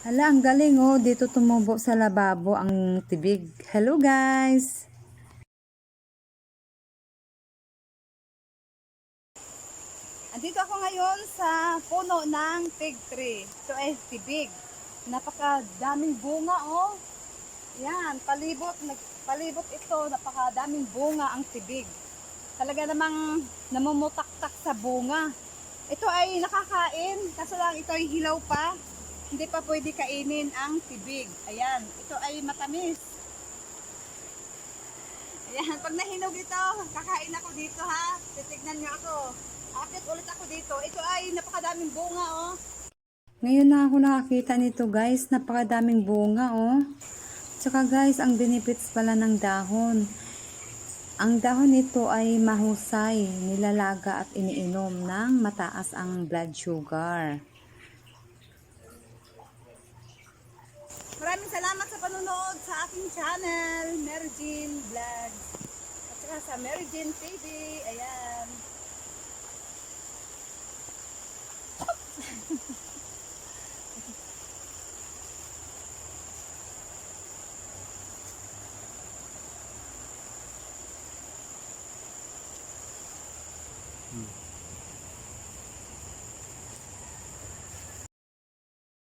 Hala, ang galing oh. Dito tumubo sa lababo ang tibig. Hello guys! Andito ako ngayon sa puno ng fig tree. Ito ay tibig. Napakadaming bunga oh. Yan, palibot, nagpalibot ito, napakadaming bunga ang tibig. Talaga namang namumutaktak sa bunga. Ito ay nakakain, kaso lang ito ay hilaw pa. Hindi pa pwede kainin ang tibig. Ayan, ito ay matamis. Ayan, pag nahinog ito, kakain ako dito ha. Titignan niyo ako. Akit ulit ako dito. Ito ay napakadaming bunga oh. Ngayon na ako nakakita nito guys, napakadaming bunga oh. Tsaka guys, ang benefits pala ng dahon. Ang dahon nito ay mahusay, nilalaga at iniinom ng mataas ang blood sugar. Panonood sa aking channel, Mary Jean Vlogs. At saka sa Mary Jean TV. Ayan.